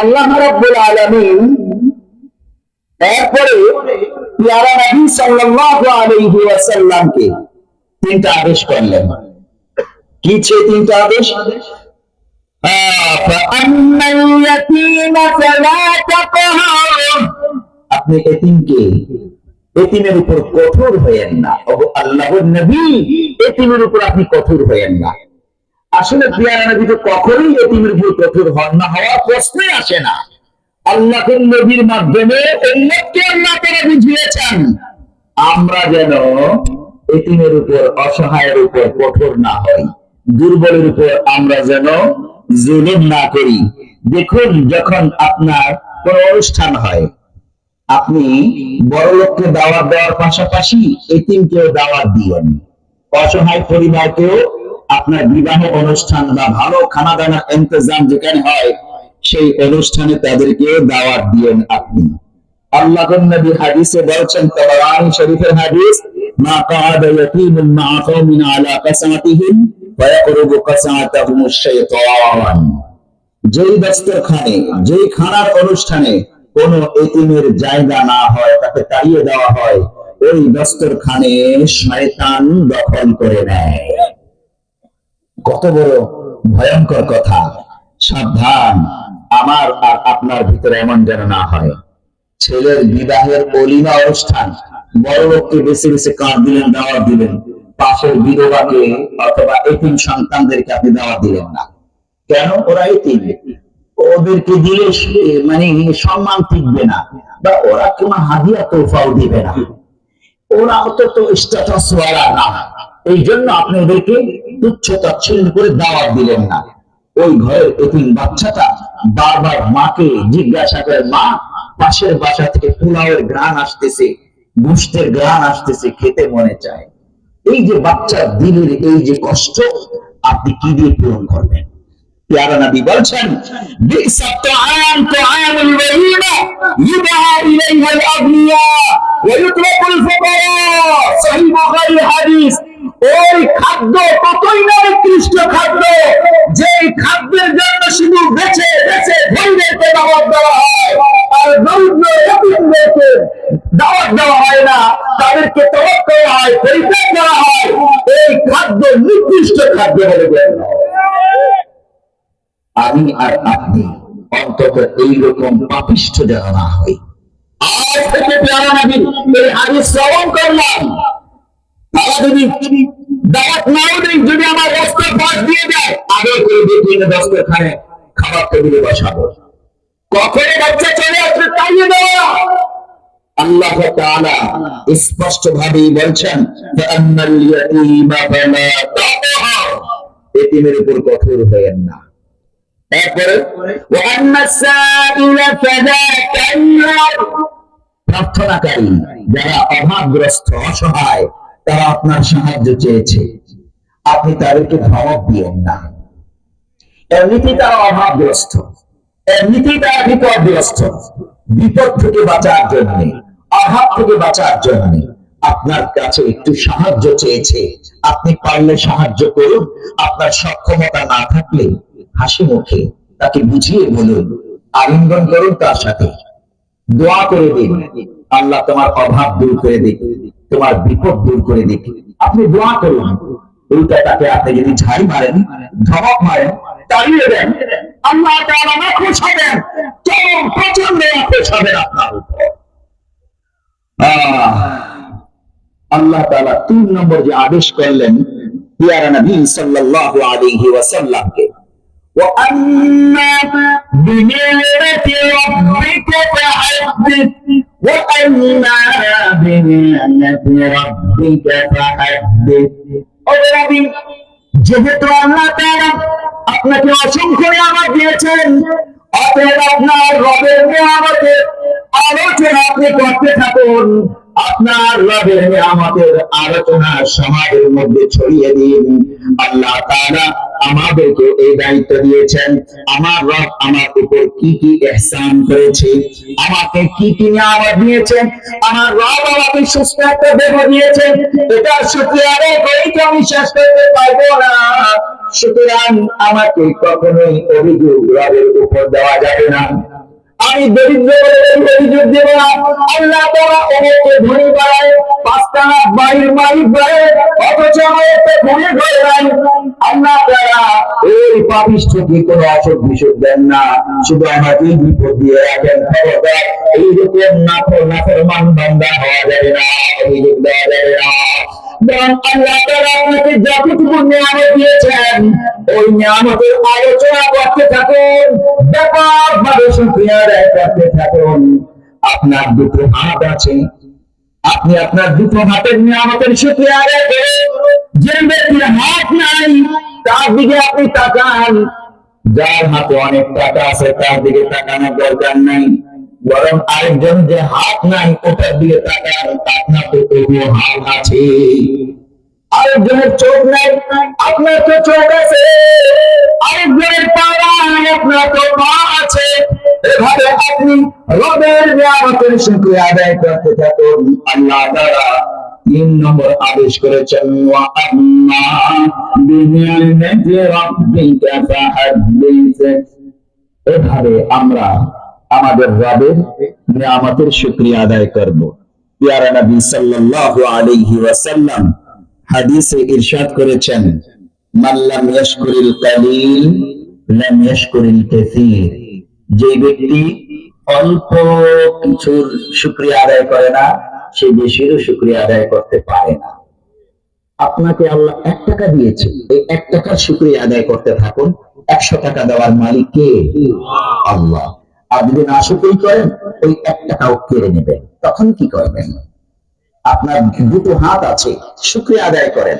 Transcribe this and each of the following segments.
আল্লাহ রাব্বুল আলামিন এরপরে পিয়ারা নবী সাল্লাল্লাহু আলাইহি ওয়াসাল্লামকে তিনটা আদেশ করলেন। কি ছে তিনটা আদেশ? আপনি এতিমকে, এতিমের উপর কঠোর হয়েন না। আল্লাহর নবী, এতিমের উপর আপনি কঠোর হয়েন না। আসলে পেয়ারা নবী তো কখনোই এতিমের উপর কঠোর হন না, হওয়ার প্রশ্নই আসে না। আল্লাহর নবীর মাধ্যমে উম্মতকে আল্লাহ তারা বুঝিয়েছেন। আমরা যেন এতিমের উপর অসহায়ের উপর কঠোর না হই, দুর্বলের উপর আমরা যেন জুলুম না করি। দেখুন, যখন আপনার কোন অনুষ্ঠান হয়, আপনি বড় লোককে দাওয়াত দেওয়ার পাশাপাশি এতিমকেও দাওয়াত দিয়েন। অসহায় পরিবারকেও আপনার বিবাহ অনুষ্ঠান বা ভালো খানা দানার ইন্তজাম যেখানে হয়, সেই অনুষ্ঠানে তাদেরকে দাওয়াত দিয়েন আপনি। আল্লাহ নবী হাদিসে বলছেন শরীফের হাদিস, মা আলা কাসাতিহিম ওয়া ইয়াকরুবু কাসাতাহুমুশ শাইতান। যেই দস্তরখানে, যেই খানার অনুষ্ঠানে কোন এতিমের জায়গা না হয়, তাকে তাড়িয়ে দেওয়া হয়, ওই দস্তরখানে শয়তান দখল করে নেয়। কত বড় ভয়ঙ্কর কথা। সাবধান, আমার আর আপনার ভিতরে এমন যেন না হয়। ছেলের বিবাহের অলিমা অনুষ্ঠান, বড় লোককে বেছে বেছে কাঁদ দিলেন, দাওয়াত দিলেন। পাশের বিধবাকে অথবা এতিম সন্তানদেরকে আপনি দাওয়াত দিলেন না। কেন? ওরা এতিম। ওদেরকে দিলে মানে সম্মান টিকবে না, বা ওরা কোনো হাদিয়া তোফাও দিবে না। ওরা অত তো স্ট্যাটাস ওয়ালা না। এই জন্য আপনি ওদেরকে তুচ্ছ তাচ্ছিল্য করে দাওয়াত দিলেন না। ওই ঘরের এতিম বাচ্চাটা বারবার মাকে জিজ্ঞাসা করে, মা, পাশের বাসা থেকে পোলাওয়ের গ্রান আসতেছে গুষ্টের গ্রান আসতেছে, খেতে মনে চায়। এই যে বাচ্চার দিলের এই যে কষ্ট, আপনি কি দিয়ে পূরণ করবেন? প্যারা নবী বলছেন, বিসা তাআম তাআমুল ওয়ালিমা ইউদআ ইলাইহা আল-আগনিয়া ওয়া ইউতরাকুল ফুকারা। সহিহ বুখারী হাদিস ওই খাদ্য কতই না নিকৃষ্ট খাদ্য যে খাদ্যের জন্য শুধু বেছে বেছে ধনীদেরকে দাওয়াত দেওয়া হয়, আর দরিদ্র এতিমদেরকে দাওয়াত দেওয়া হয় না, তাদেরকে তলব করা হয়, পরিত্যাগ করা হয়, এই খাদ্য নিকৃষ্ট খাদ্য বলে গণ্য আমি আর আপনি অন্তত এইরকম পাপিষ্ঠ যেন না হই। আজ থেকে প্যারা নবী এই হাদিস শ্রবণ করলাম। স্পষ্ট ভাবেই বলছেন উপর কঠোর হয়েন না। প্রার্থনাকারী যারা অভাবগ্রস্ত অসহায় তারা আপনার সাহায্য চেয়েছে। আপনি তাদেরকে ধমক দিয়েন না। এমনিতেই তারা অভাবগ্রস্ত। এমনিতেই তারা বিপদগ্রস্ত। বিপদ থেকে বাঁচার জন্য, অভাব থেকে বাঁচার জন্য আপনার কাছে একটু সাহায্য চেয়েছে। আপনি পারলে সাহায্য করুন। আপনার সক্ষমতা না থাকলে হাসি মুখে তাকে বুঝিয়ে বলুন, আলিঙ্গন করুন তার সাথে। দোয়া করে দিন। আল্লাহ তোমার অভাব দূর করে দিক। তোমার বিপদ দূর করে দিক আপনি দোয়া করুন উল্টা তাকে আপনি যদি ঝাড়ি মারেন ধমক মারেন তাড়িয়ে দেন আল্লাহ তাআলা না খুশ হবেন চরম প্রচন্ড খুশ হবেন আপনার উপর আহ, আল্লাহ তাআলা তিন নম্বর যে আদেশ করলেন পিয়ারা নবী সাল্লাল্লাহু আলাইহি ওয়াসাল্লামকে وأما بنعمة ربك فحدث وأما بنعمة ربك فحدث অবরাবি যেহেতু আল্লাহ তাআলা আপনাকে অসংখ্য নিয়ামত দিয়েছেন অতএব আপনার রবের নিয়ামতে আলোচনা আপনি করতে থাকুন আপনার রবের নিয়ামতের আলোচনা সমাজের মধ্যে ছড়িয়ে দিন আল্লাহ তাআলা আমাদেরকে এই দায়িত্ব দিয়েছেন। আমার রব আমার উপর কি কি এহসান করেছে, আমাকে কি কি নিয়ামত দিয়েছেন, আমার রব আমাকে সুস্থ একটা দেহ দিয়েছেন। এটা শুক্রিয়া আদায় করেই তো আমি শেষ করতে পারব না। সুতরাং আমাকে কখনোই অভিযোগ রবের উপর দেওয়া যাবে না। আমি দরিদ্র অভিযোগ না আল্লাহ তারা অনেককে ধনী বাড়ায় পাঁচটা বাড়ির এই পাপিষ্ঠকে কোনো অসুখ না, শুধু আমাকে বিপদ দিয়ে রাখেন খবরদার এইরকম না। দিয়েছেন ওই আপনার দুটো হাত আছে। আপনি আপনার দুটো হাতের নিয়ামতের করুন। যে হাত নাই, তার দিকে আপনি তাকান। যার হাতে অনেক টাকা আছে, তার দিকে তাকানোর দরকার নাই। বরং আরেকজন যে হাত নাই তো তবুও হাত আছে। আরেকজনের চোখ নাই, আপনার তো চোখ আছে। আরেকজনের পা নাই, আপনার তো পা আছে। এভাবে আপনি রবের নিয়ামতের শুকরিয়া আদায় করতে থাকুন, আল্লাহ তিন নম্বর আদেশ করেছেন এভাবে আমরা আমাদের রবের নিয়ামতের শুকরিয়া আদায় করব। পিয়ারা নবী সাল্লাল্লাহু আলাইহি ওয়াসাল্লাম হাদিসে ইরশাদ করেছেন, মান লাম ইয়াশকুরিল কালিল, লাম ইয়াশকুরিল কাসীর। যে ব্যক্তি অল্প কিছুর শুকরিয়া আদায় করে না, সে বেশিরও শুকরিয়া আদায় করতে পারে না। আপনাকে আল্লাহ এক টাকা দিয়েছে, এই এক টাকার শুকরিয়া আদায় করতে থাকুন। একশো টাকা দেওয়ার মালিক কে? আল্লাহ। আর যদি না শুকরি করেন, ওই এক টাকাও কেড়ে নেবেন। তখন কি করবেন? আপনার দুটো হাত আছে, শুক্রিয়া আদায় করেন।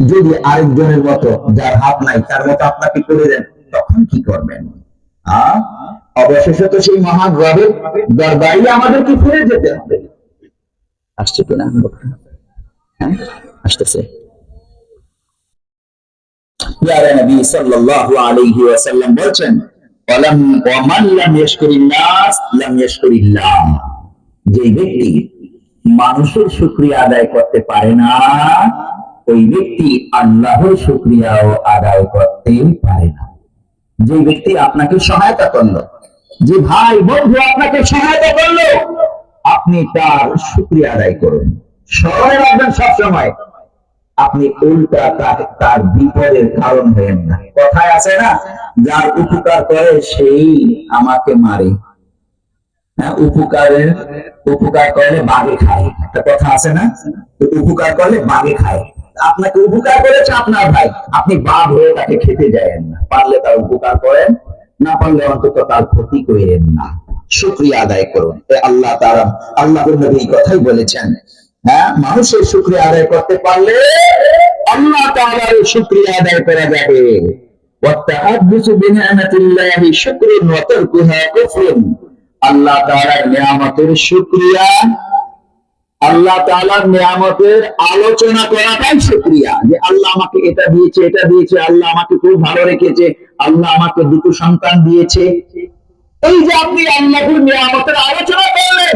যদি আরেকজনের মতো যার হাত নাই, তার মতো আপনাকে করে দেন, তখন কি করবেন? অবশেষে তো সেই মহান রবের দরবারে আমাদেরকে ফিরে যেতে হবে। আসছে কিনা হ্যাঁ আসতেছে। নবী সাল্লাল্লাহু আলাইহি ওয়াসাল্লাম বলছেন যে ব্যক্তি মানুষের শুকরিয়া আদায় করতে পারে না, ওই ব্যক্তি আল্লাহর আদায় করতে পারে না। যে ব্যক্তি আপনাকে সহায়তা করল, যে ভাই, বন্ধু আপনাকে সহায়তা করল, আপনি তার শুকরিয়া আদায় করুন। স্মরণে রাখবেন সবসময়। আপনি উল্টা তার বিপদের কারণ হয়েন না। কথায় আছে না, যার উপকার করে সেই আমাকে মারে। হ্যাঁ উপকারের, উপকার করলে বাঘে খায়। একটা কথা আছে না উপকার করলে বাঘে খায়। আপনাকে উপকার করেছে আপনার ভাই, আপনি বাঘ হয়ে তাকে খেতে যায়েন না। পারলে তার উপকার করেন, না পারলে অন্তত তার ক্ষতি করেন না। শুক্রিয়া আদায় করুন। আল্লাহ তারা আল্লাহ নবী কথাই বলেছেন হ্যাঁ মানুষের শুক্রিয়া আদায় করতে পারলে আল্লাহ তাআলার শুক্রিয়া আদায় করা যাবে والتحدث بنعمة الله شكر وتركها كفر আল্লাহ তাআলার নিয়ামতের শুকরিয়া আল্লাহ তাআলার নিয়ামতের আলোচনা করাটাই শুকরিয়া যে আল্লাহ আমাকে এটা দিয়েছে এটা দিয়েছে আল্লাহ আমাকে খুব ভালো রেখেছে আল্লাহ আমাকে দুটো সন্তান দিয়েছে এই যে আপনি আল্লাহর নিয়ামতের আলোচনা করলেন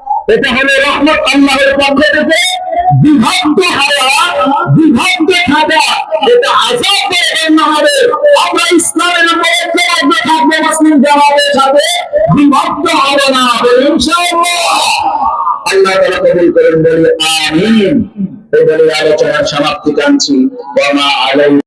এটা হলো রহমত আল্লাহর পক্ষ থেকে। বিভক্ত হওয়া বিভক্ত থাকা এটা বলে গণ্য হবে আমরা ইসলামের উপর ঐক্যবদ্ধ থাকব, মুসলিম জামাতের সাথে। বিভক্ত হবে না ইনশাআল্লাহ। আল্লাহ তাআলা কবুল করেন, বলে আমিন। আলোচনার সমাপ্তি কাঞ্চি ওয়া